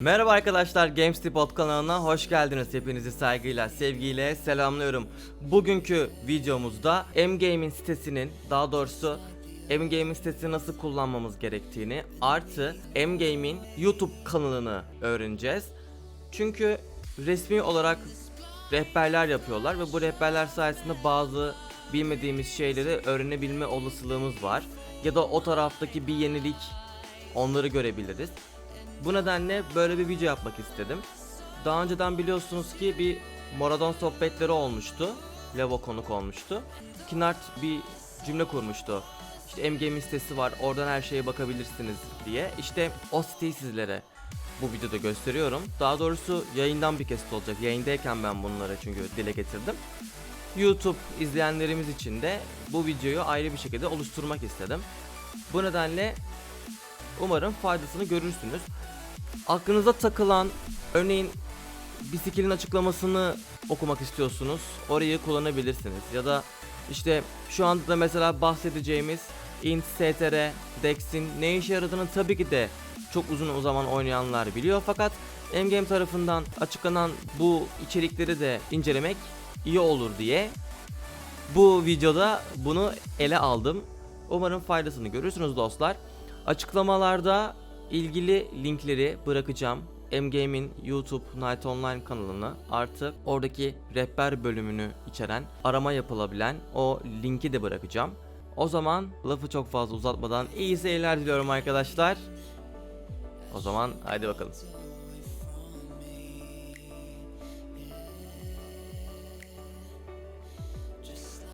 Merhaba arkadaşlar GameStipot kanalına hoş geldiniz. Hepinizi saygıyla, sevgiyle selamlıyorum. Bugünkü videomuzda M-Game'in sitesinin, daha doğrusu M-Game'in sitesini nasıl kullanmamız gerektiğini artı M-Game'in YouTube kanalını öğreneceğiz. Çünkü resmi olarak rehberler yapıyorlar ve bu rehberler sayesinde bazı bilmediğimiz şeyleri öğrenebilme olasılığımız var. Ya da o taraftaki bir yenilik onları görebiliriz. Bu nedenle böyle bir video yapmak istedim. Daha önceden biliyorsunuz ki bir Moradon sohbetleri olmuştu. Levo konuk olmuştu. Kinart bir cümle kurmuştu. İşte MGM sitesi var oradan her şeye bakabilirsiniz diye. İşte o siteyi sizlere bu videoda gösteriyorum. Daha doğrusu yayından bir kesit olacak. Yayındayken ben bunları çünkü dile getirdim. YouTube izleyenlerimiz için de bu videoyu ayrı bir şekilde oluşturmak istedim. Bu nedenle umarım faydasını görürsünüz. Aklınıza takılan örneğin bisikletin açıklamasını okumak istiyorsunuz. Orayı kullanabilirsiniz. Ya da işte şu anda da mesela bahsedeceğimiz int, str, dex'in ne işe yaradığını tabii ki de çok uzun o zaman oynayanlar biliyor. Fakat Mgame tarafından açıklanan bu içerikleri de incelemek iyi olur diye bu videoda bunu ele aldım. Umarım faydasını görürsünüz dostlar. Açıklamalarda ilgili linkleri bırakacağım. M-Game'in YouTube Night Online kanalını artı oradaki rehber bölümünü içeren arama yapılabilen o linki de bırakacağım. O zaman lafı çok fazla uzatmadan iyi seyirler diliyorum arkadaşlar. O zaman hadi bakalım.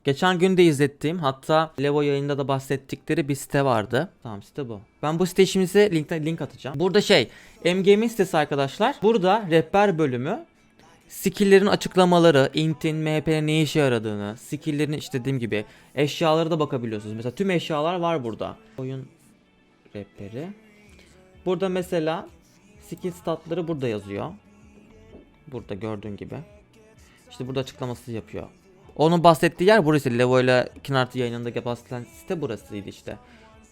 Geçen gün de izlettiğim hatta Levo yayında da bahsettikleri bir site vardı. Tamam site bu. Ben bu site şimdi size link, link atacağım. Burada şey MGM'in sitesi arkadaşlar. Burada rehber bölümü skill'lerin açıklamaları, int'in, MHP'nin ne işe yaradığını, skill'lerin işte dediğim gibi eşyalara da bakabiliyorsunuz. Mesela tüm eşyalar var burada. Oyun rehberi. Burada mesela skill statları burada yazıyor. Burada gördüğün gibi. İşte burada açıklaması yapıyor. Onun bahsettiği yer burası. Levo ile Kinart'ı yayınındaki bahsedilen site burasıydı işte.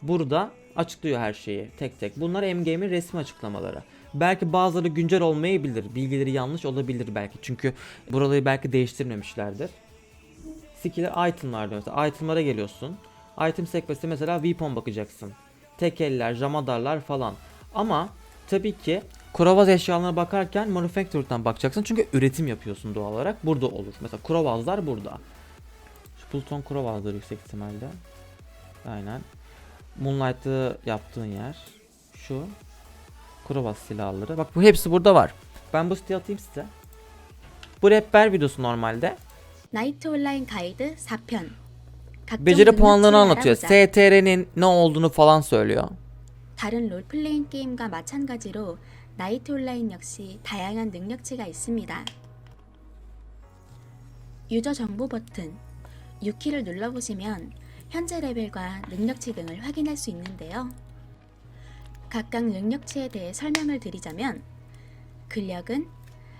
Burada açıklıyor her şeyi tek tek. Bunlar M-Game'in resmi açıklamaları. Belki bazıları güncel olmayabilir. Bilgileri yanlış olabilir belki. Çünkü buraları belki değiştirmemişlerdir. Skill'ler itemlar diyor. Mesela itemlara geliyorsun. Item sekmesi mesela weapon bakacaksın. Tek eller, jamadarlar falan. Ama tabii ki Kurovaz eşyalarına bakarken Manufactured'dan bakacaksın çünkü üretim yapıyorsun doğal olarak. Burada olur. Mesela Kurovazlar burada. Şu Pluton Kurovazlar yüksek ihtimalle. Aynen. Moonlight'ı yaptığın yer. Şu. Kurovaz silahları. Bak bu hepsi burada var. Ben bu siteyi atayım size. Bu rehber videosu normalde. 나이트 온라인 가이드 4편 각종 Beceri puanlarını 능력치를 anlatıyor. 알아보자. STR'nin ne olduğunu falan söylüyor. 다른 롤플레잉 게임과 마찬가지로 나이트 온라인 역시 다양한 능력치가 있습니다. 유저 정보 버튼 6키를 눌러보시면 현재 레벨과 능력치 등을 확인할 수 있는데요. 각각 능력치에 대해 설명을 드리자면 근력은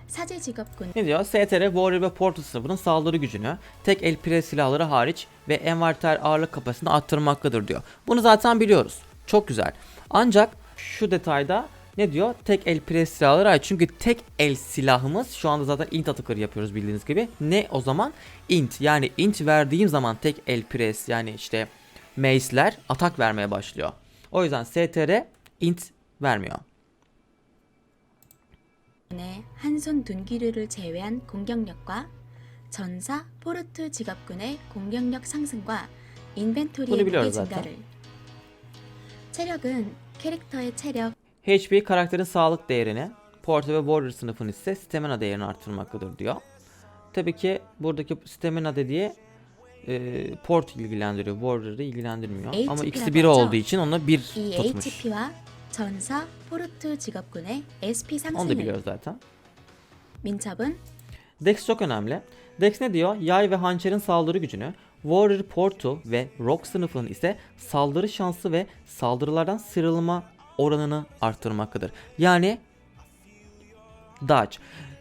사제 직업군 Ne diyor? STR, Warrior ve Portal sınıfının saldırı gücünü tek el pres silahları hariç ve envanter ağırlık kapasitesini arttırmaktadır diyor. Bunu zaten biliyoruz. Çok güzel. Ancak şu detayda ne diyor? Tek el pres silahları hariç. Çünkü tek el silahımız şu anda zaten int atakları yapıyoruz bildiğiniz gibi. Ne o zaman? Int. Yani int verdiğim zaman tek el pres yani işte mace'ler atak vermeye başlıyor. O yüzden STR int vermiyor. 의 한손 둔기류를 제외한 공격력과 전사 포르트 직업군의 공격력 상승과 인벤토리의 bunu 무게 biliyoruz zaten. 증가를 체력은 캐릭터의 체력, HP karakterin sağlık değerini, Portal ve Warrior sınıfını ise stamina değerini arttırmaktadır diyor. Tabii ki buradaki stamina dediği e, Port ilgilendiriyor, Warrior'ı ilgilendirmiyor. Ama HP'라고 ikisi biri 하죠. olduğu için onu bir 이 tutmuş. HP와 전사 포르트 직업군의 SP Onu da 상승을 biliyoruz zaten. 민첩은 Dex çok önemli. Dex ne diyor? Yay ve hançerin saldırı gücünü, Warrior Portal ve Rock sınıfının ise saldırı şansı ve saldırılardan sıyrılma oranını arttırmaktadır. Yani dodge.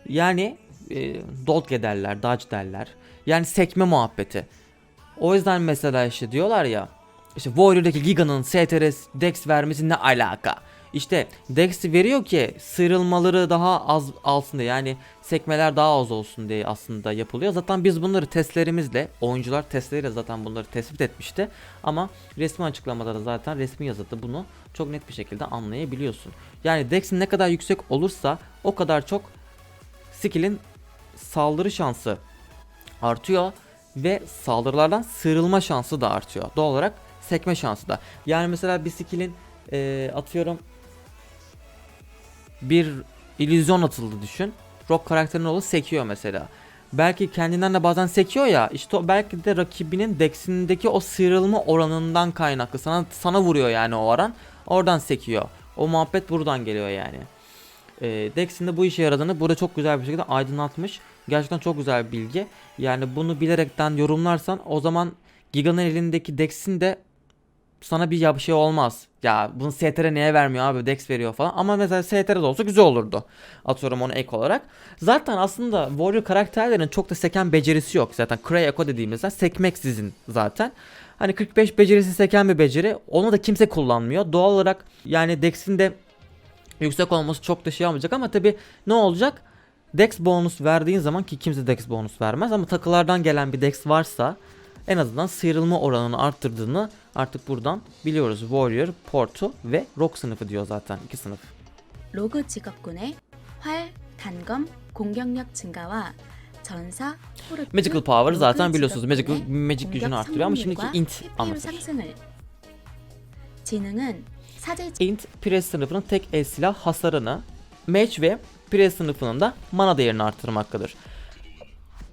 Yani e, dodge derler, dodge derler. Yani sekme muhabbeti. O yüzden mesela işte diyorlar ya işte Warrior'daki Giga'nın STRS Dex vermesi ne alaka? İşte Dex veriyor ki sıyrılmaları daha az alsın diye yani sekmeler daha az olsun diye aslında yapılıyor. Zaten biz bunları testlerimizle oyuncular testleriyle zaten bunları tespit etmişti. Ama resmi açıklamada da zaten resmi yazıda bunu çok net bir şekilde anlayabiliyorsun. Yani Dex'in ne kadar yüksek olursa o kadar çok skill'in saldırı şansı artıyor ve saldırılardan sıyrılma şansı da artıyor. Doğal olarak sekme şansı da. Yani mesela bir skill'in eee, atıyorum bir illüzyon atıldı düşün. Rock karakterinin oğlu sekiyor mesela. Belki kendinden de bazen sekiyor ya işte belki de rakibinin dex'indeki o sıyrılma oranından kaynaklı. Sana sana vuruyor yani o oran. Oradan sekiyor. O muhabbet buradan geliyor yani. E, Dex'in de bu işe yaradığını burada çok güzel bir şekilde aydınlatmış. Gerçekten çok güzel bir bilgi. Yani bunu bilerekten yorumlarsan o zaman Giga'nın elindeki Dex'in de sana bir ya şey olmaz. Ya bunu STR neye vermiyor abi Dex veriyor falan. Ama mesela STR'de olsa güzel olurdu. Atıyorum onu ek olarak. Zaten aslında Warrior karakterlerin çok da seken becerisi yok. Zaten Cray Echo dediğimizde sekmeksizin zaten. Hani 45 becerisi seken bir beceri. Onu da kimse kullanmıyor. Doğal olarak yani Dex'in de yüksek olması çok da şey olmayacak ama tabi ne olacak? Dex bonus verdiğin zaman ki kimse Dex bonus vermez ama takılardan gelen bir Dex varsa en azından sıyrılma oranını arttırdığını artık buradan biliyoruz. Warrior, Porto ve Rock sınıfı diyor zaten iki sınıf. 로그 직업군의 활, 단검, 공격력 증가와 전사, 포르투, Magical Power zaten 로그 biliyorsunuz Magical 직업군의 Magic gücünü 공격 arttırıyor ama şimdiki 성공률과 int PPM anlatır. 상승을 지능은 사제 Int Pires sınıfının tek el silah hasarını, Mage ve Pires sınıfının da mana değerini arttırmaktadır.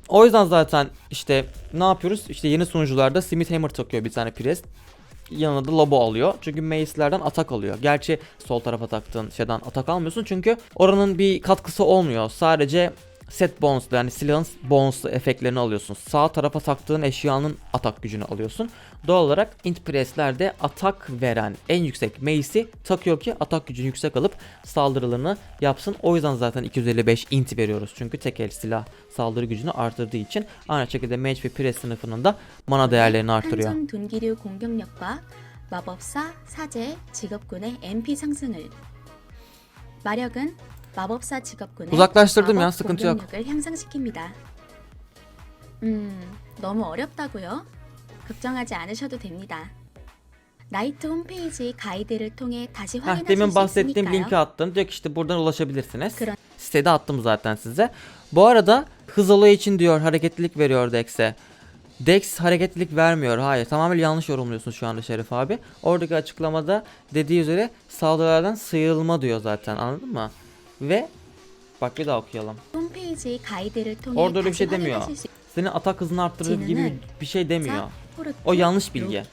O yüzden zaten işte ne yapıyoruz? İşte yeni sunucularda Smith Hammer takıyor bir tane Pires. Yanına da Lobo alıyor. Çünkü Mace'lerden atak alıyor. Gerçi sol tarafa taktığın şeyden atak almıyorsun. Çünkü oranın bir katkısı olmuyor. Sadece set bonuslu yani silahın bonuslu efektlerini alıyorsun. Sağ tarafa taktığın eşyanın atak gücünü alıyorsun. Doğal olarak int presslerde atak veren en yüksek mace'i takıyor ki atak gücünü yüksek alıp saldırılarını yapsın. O yüzden zaten 255 int veriyoruz. Çünkü tek el silah saldırı gücünü artırdığı için aynı şekilde mage ve press sınıfının da mana değerlerini artırıyor. 한정 둔기류 공격력과 마법사, 사제, 직업군의 MP 상승을 마력은 마법사 직업군의 Uzaklaştırdım ya, 마법 sıkıntı yok. 공격력을 향상시킵니다. 음, 너무 어렵다고요? 걱정하지 않으셔도 됩니다. 나이트 홈페이지 가이드를 통해 다시 Heh, 확인하실 demin 수 bahsettiğim 있으니까요. linki attım. Diyor ki işte buradan ulaşabilirsiniz. Kıran- Sitede attım zaten size. Bu arada hız olayı için diyor hareketlilik veriyor Dex'e. Dex hareketlilik vermiyor. Hayır tamamen yanlış yorumluyorsun şu anda Şerif abi. Oradaki açıklamada dediği üzere saldırılardan sıyrılma diyor zaten anladın mı? Ve bak bir daha okuyalım. 홈페이지 가이드를 통해 Orada öyle bir 다시 şey demiyor. 확인하실 수 Senin atak hızını arttırır gibi Cininin bir şey demiyor. 있- 포르투, O yanlış bilgi.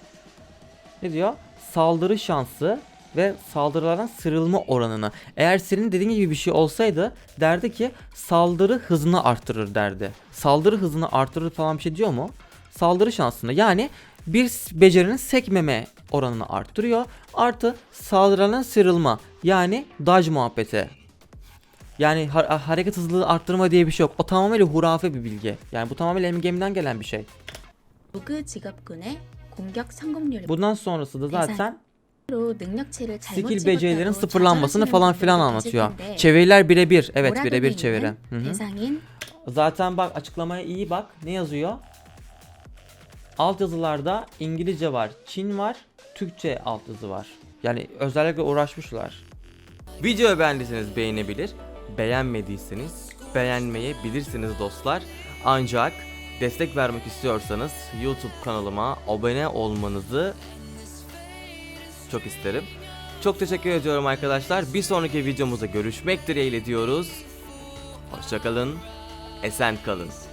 Ne diyor? Saldırı şansı ve saldırılardan sıyrılma oranını. Eğer senin dediğin gibi bir şey olsaydı derdi ki saldırı hızını arttırır derdi. Saldırı hızını arttırır falan bir şey diyor mu? Saldırı şansını yani bir s- becerinin sekmeme oranını arttırıyor. Artı saldırılardan sıyrılma yani dodge muhabbeti. yani ha hareket hızlılığı arttırma diye bir şey yok. O tamamıyla hurafe bir bilgi. Yani bu tamamıyla MGM'den gelen bir şey. Bundan sonrası da zaten skill becerilerin sıfırlanmasını falan filan anlatıyor. Çeviriler birebir. Evet birebir çeviri. Hı -hı. Zaten bak açıklamaya iyi bak. Ne yazıyor? Alt yazılarda İngilizce var, Çin var, Türkçe alt yazı var. Yani özellikle uğraşmışlar. Videoyu beğendiyseniz beğenebilir, beğenmediyseniz beğenmeyebilirsiniz dostlar. Ancak destek vermek istiyorsanız YouTube kanalıma abone olmanızı çok isterim. Çok teşekkür ediyorum arkadaşlar. Bir sonraki videomuzda görüşmek dileğiyle diyoruz. Hoşçakalın, esen kalın.